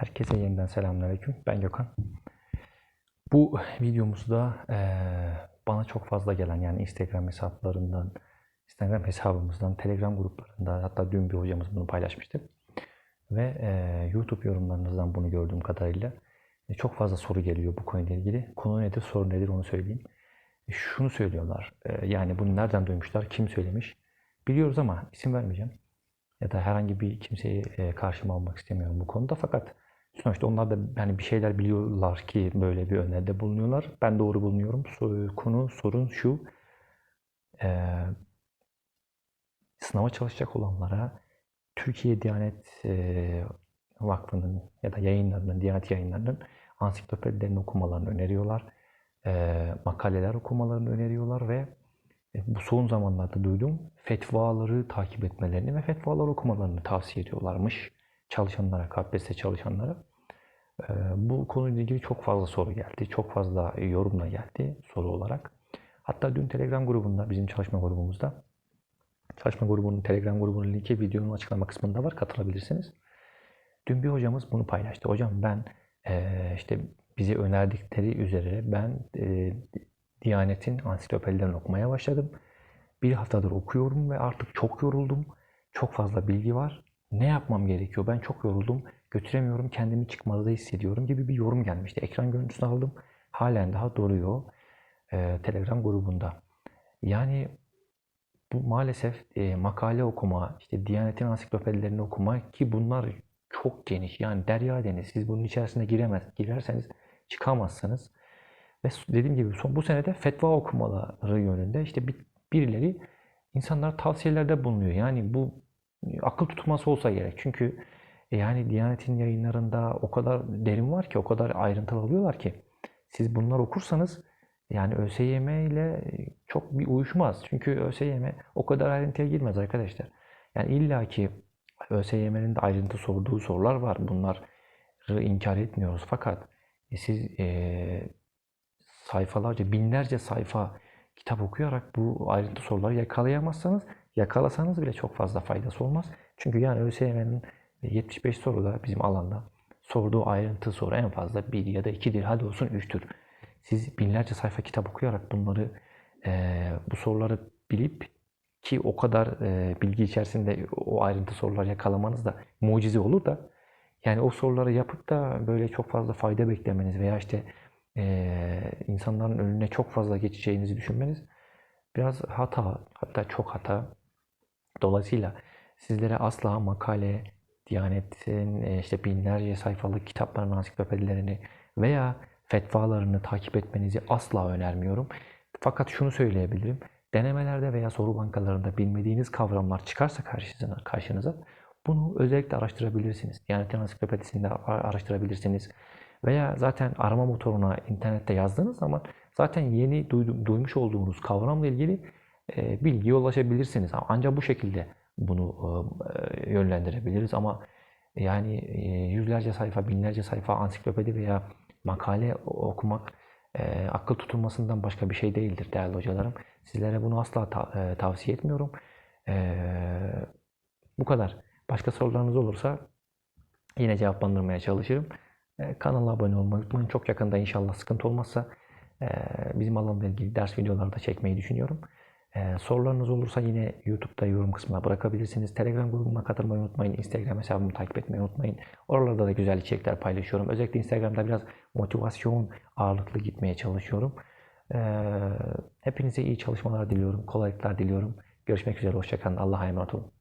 Herkese yeniden selamünaleyküm. Ben Gökhan. Bu videomuzda eee, bana çok fazla gelen yani Instagram hesaplarından, Instagram hesabımızdan, Telegram gruplarında hatta dün bir hocamız bunu paylaşmıştı. Ve eee, YouTube yorumlarınızdan bunu gördüğüm kadarıyla e, çok fazla soru geliyor bu konuyla ilgili. Konu nedir, soru nedir onu söyleyeyim. E, Şunu söylüyorlar, e, yani bunu nereden duymuşlar, kim söylemiş biliyoruz ama isim vermeyeceğim ya da herhangi bir kimseyi e, karşıma almak istemiyorum bu konuda. Fakat sonuçta onlar da yani bir şeyler biliyorlar ki böyle bir öneride bulunuyorlar. Ben doğru bulmuyorum. So- Konu, sorun şu. e, sınava çalışacak olanlara Türkiye Diyanet e, Vakfı'nın ya da yayınlarının, Diyanet yayınlarının ansiklopedilerini okumalarını öneriyorlar. E, makaleler okumalarını öneriyorlar ve e, bu son zamanlarda duydum fetvaları takip etmelerini ve fetvalar okumalarını tavsiye ediyorlarmış çalışanlara, KPSS çalışanlara. E, Bu konuyla ilgili çok fazla soru geldi. Çok fazla yorum da geldi soru olarak. Hatta dün Telegram grubunda, bizim çalışma grubumuzda, çalışma grubunun Telegram grubunun linki videonun açıklama kısmında var. Katılabilirsiniz. Dün bir hocamız bunu paylaştı. Hocam ben eee, işte bize önerdikleri üzere ben eee, Diyanet'in ansiklopedilerini okumaya başladım. Bir haftadır okuyorum ve artık çok yoruldum. Çok fazla bilgi var. Ne yapmam gerekiyor? Ben çok yoruldum. Götüremiyorum. Kendimi çıkmazda hissediyorum gibi bir yorum gelmişti. Ekran görüntüsünü aldım. Halen daha duruyor eee, Telegram grubunda. Yani bu maalesef e, makale okuma, işte Diyanet'in ansiklopedilerini okuma ki bunlar çok geniş. Yani derya deniz. Siz bunun içerisine giremez, girerseniz çıkamazsınız. Ve dediğim gibi son bu senede fetva okumaları yönünde işte bir- birileri insanlara tavsiyelerde bulunuyor. Yani bu e, akıl tutması olsa gerek. Çünkü e, yani Diyanet'in yayınlarında o kadar derin var ki, o kadar ayrıntılı alıyorlar ki siz bunları okursanız yani ÖSYM ile çok bir uyuşmaz. Çünkü ÖSYM o kadar ayrıntıya girmez arkadaşlar. Yani illaki ÖSYM'nin de ayrıntı sorduğu sorular var. Bunları inkar etmiyoruz. Fakat e, siz e, sayfalarca, binlerce sayfa kitap okuyarak bu ayrıntı soruları yakalayamazsanız, yakalasanız bile çok fazla faydası olmaz. Çünkü yani ÖSYM'nin 75 soruda bizim alanda sorduğu ayrıntı soru en fazla 1 ya da 2'dir. Hadi olsun 3'tür. Siz binlerce sayfa kitap okuyarak bunları eee, bu soruları bilip ki o kadar eee, bilgi içerisinde o ayrıntı soruları yakalamanız da mucize olur da yani o soruları yapıp da böyle çok fazla fayda beklemeniz veya işte eee, insanların önüne çok fazla geçeceğinizi düşünmeniz biraz hata, hatta çok hata. Dolayısıyla sizlere asla makale, Diyanet'in e, işte binlerce sayfalık kitapların ansiklopedilerini veya fetvalarını takip etmenizi asla önermiyorum. Fakat şunu söyleyebilirim. Denemelerde veya soru bankalarında bilmediğiniz kavramlar çıkarsa karşınıza, karşınıza bunu özellikle araştırabilirsiniz. Diyanet'in ansiklopedisinde araştırabilirsiniz. Veya zaten arama motoruna internette yazdığınız zaman zaten yeni duydum, duymuş olduğunuz kavramla ilgili bilgiye ulaşabilirsiniz. Ancak bu şekilde bunu e, yönlendirebiliriz ama yani e, yüzlerce sayfa, binlerce sayfa ansiklopedi veya makale okumak e, akıl tutulmasından başka bir şey değildir değerli hocalarım. Sizlere bunu asla ta- e, tavsiye etmiyorum. E, bu kadar. Başka sorularınız olursa yine cevaplandırmaya çalışırım. E, kanala abone olmayı unutmayın. Çok yakında inşallah sıkıntı olmazsa e, bizim alanla ilgili ders videoları da çekmeyi düşünüyorum. E, sorularınız olursa yine YouTube'da yorum kısmına bırakabilirsiniz. Telegram grubuna katılmayı unutmayın. Instagram hesabımı takip etmeyi unutmayın. Oralarda da güzel içerikler paylaşıyorum. Özellikle Instagram'da biraz motivasyon ağırlıklı gitmeye çalışıyorum. E, hepinize iyi çalışmalar diliyorum. Kolaylıklar diliyorum. Görüşmek üzere. Hoşçakalın. Allah'a emanet olun.